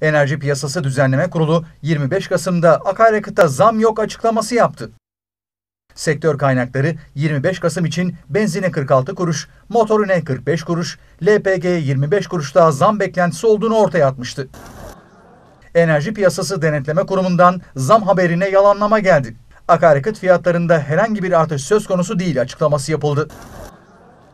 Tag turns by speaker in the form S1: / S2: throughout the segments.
S1: Enerji Piyasası Düzenleme Kurulu 25 Kasım'da akaryakıta zam yok açıklaması yaptı. Sektör kaynakları 25 Kasım için benzine 46 kuruş, motorine 45 kuruş, LPG'ye 25 kuruş daha zam beklentisi olduğunu ortaya atmıştı. Enerji Piyasası Denetleme Kurumu'ndan zam haberine yalanlama geldi. Akaryakıt fiyatlarında herhangi bir artış söz konusu değil açıklaması yapıldı.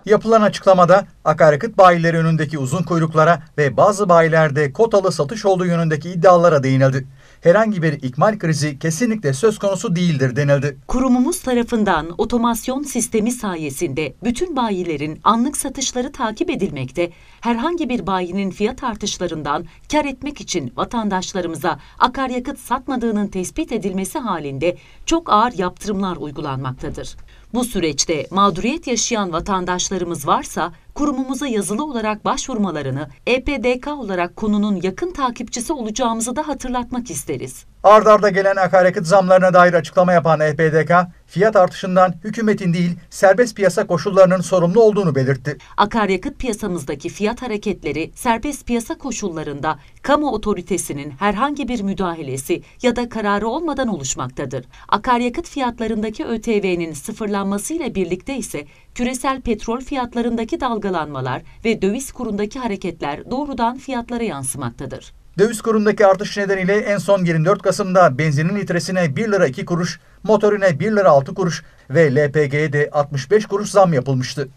S1: Yapılan açıklamada akaryakıt bayileri önündeki uzun kuyruklara ve bazı bayilerde kotalı satış olduğu yönündeki iddialara değinildi. Herhangi bir ikmal krizi kesinlikle söz konusu değildir denildi.
S2: Kurumumuz tarafından otomasyon sistemi sayesinde bütün bayilerin anlık satışları takip edilmekte, herhangi bir bayinin fiyat artışlarından kar etmek için vatandaşlarımıza akaryakıt satmadığının tespit edilmesi halinde çok ağır yaptırımlar uygulanmaktadır. Bu süreçte mağduriyet yaşayan vatandaşlarımız varsa kurumumuza yazılı olarak başvurmalarını EPDK olarak konunun yakın takipçisi olacağımızı da hatırlatmak isteriz.
S1: Ard arda gelen akaryakıt zamlarına dair açıklama yapan EPDK, fiyat artışından hükümetin değil serbest piyasa koşullarının sorumlu olduğunu belirtti.
S2: Akaryakıt piyasamızdaki fiyat hareketleri serbest piyasa koşullarında kamu otoritesinin herhangi bir müdahalesi ya da kararı olmadan oluşmaktadır. Akaryakıt fiyatlarındaki ÖTV'nin sıfırlanmasıyla birlikte ise küresel petrol fiyatlarındaki dalgalanmalar ve döviz kurundaki hareketler doğrudan fiyatlara yansımaktadır.
S1: Döviz kurundaki artış nedeniyle en son 24 Kasım'da benzinin litresine 1 lira 2 kuruş, motorine 1 lira 6 kuruş ve LPG'ye de 65 kuruş zam yapılmıştı.